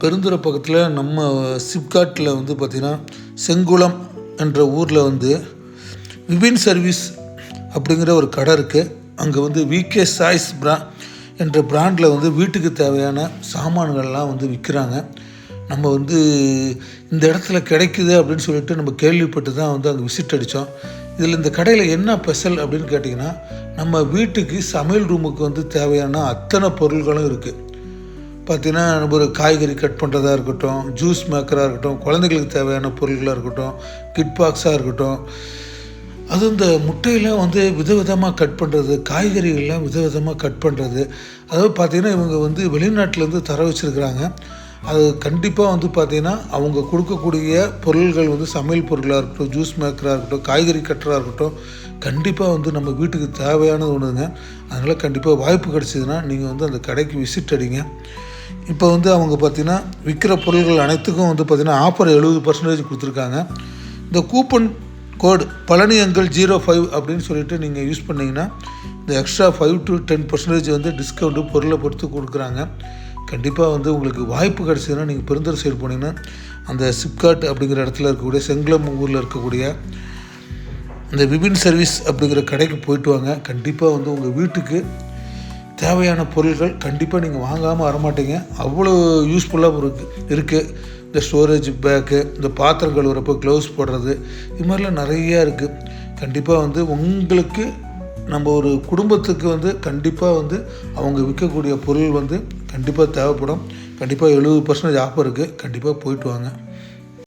பெருந்துறை பக்கத்தில் நம்ம சிப்காட்டில் வந்து பார்த்திங்கன்னா செங்குளம் என்ற ஊரில் வந்து விபின் சர்வீஸ் அப்படிங்கிற ஒரு கடை இருக்குது அங்கே வந்து விகே சாய்ஸ் பிரா என்ற பிராண்டில் வந்து வீட்டுக்கு தேவையான சாமான்கள்லாம் வந்து விற்கிறாங்க நம்ம வந்து இந்த இடத்துல கிடைக்குது அப்படின்னு சொல்லிட்டு நம்ம கேள்விப்பட்டு தான் வந்து அங்கே விசிட் அடித்தோம் இதில் இந்த கடையில் என்ன ஸ்பெஷல் அப்படின்னு கேட்டிங்கன்னா நம்ம வீட்டுக்கு சமையல் ரூமுக்கு வந்து தேவையான அத்தனை பொருள்களும் இருக்குது பார்த்தீங்கன்னா ஒரு காய்கறி கட் பண்ணுறதா இருக்கட்டும் ஜூஸ் மேக்கராக இருக்கட்டும் குழந்தைகளுக்கு தேவையான பொருள்களாக இருக்கட்டும் கிட் பாக்ஸாக இருக்கட்டும் அது இந்த முட்டையெல்லாம் வந்து விதவிதமாக கட் பண்ணுறது காய்கறிகள்லாம் விதவிதமாக கட் பண்ணுறது அதாவது பார்த்திங்கன்னா இவங்க வந்து வெளிநாட்டிலேருந்து தர வச்சுருக்குறாங்க. அது கண்டிப்பாக வந்து பார்த்திங்கன்னா அவங்க கொடுக்கக்கூடிய பொருள்கள் வந்து சமையல் பொருளாக இருக்கட்டும் ஜூஸ் மேக்கராக இருக்கட்டும் காய்கறி கட்டராக இருக்கட்டும் கண்டிப்பாக வந்து நம்ம வீட்டுக்கு தேவையானது ஒன்றுங்க அதனால் கண்டிப்பாக வாய்ப்பு கிடச்சிதுன்னா நீங்கள் வந்து அந்த கடைக்கு விசிட் அடிங்க. இப்போ வந்து அவங்க பார்த்திங்கன்னா விற்கிற பொருள்கள் அனைத்துக்கும் வந்து பார்த்திங்கன்னா ஆஃபர் எழுபது பர்சன்டேஜ் கொடுத்துருக்காங்க. இந்த coupon code Palani uncle zero five அப்படின்னு சொல்லிட்டு நீங்கள் யூஸ் பண்ணிங்கன்னா இந்த extra five to ten percentage வந்து டிஸ்கவுண்ட்டு பொருளை பொறுத்து கொடுக்குறாங்க. கண்டிப்பாக வந்து உங்களுக்கு வாய்ப்பு கிடச்சதுன்னா நீங்கள் பெருந்தர் சைடு போனீங்கன்னா அந்த சிப்காட் அப்படிங்கிற இடத்துல இருக்கக்கூடிய செங்குளம் ஊரில் இருக்கக்கூடிய இந்த விபின் சர்வீஸ் அப்படிங்கிற கடைக்கு போயிட்டு வாங்க. கண்டிப்பாக வந்து உங்கள் வீட்டுக்கு தேவையான பொருட்கள் கண்டிப்பாக நீங்கள் வாங்காமல் வரமாட்டீங்க. அவ்வளோ யூஸ்ஃபுல்லாக இருக்குது இருக்குது இந்த ஸ்டோரேஜ் பேக்கு இந்த பாத்திரம் கழுவுறப்போ க்ளவுஸ் போடுறது இது மாதிரிலாம் நிறையா இருக்குது கண்டிப்பாக வந்து உங்களுக்கு நம்ம ஒரு குடும்பத்துக்கு வந்து கண்டிப்பாக வந்து அவங்க விற்கக்கூடிய பொருள் வந்து கண்டிப்பாக தேவைப்படும். கண்டிப்பாக எழுபது பர்சன்டேஜ் ஆஃபர் இருக்குது கண்டிப்பாக போயிட்டு வாங்க.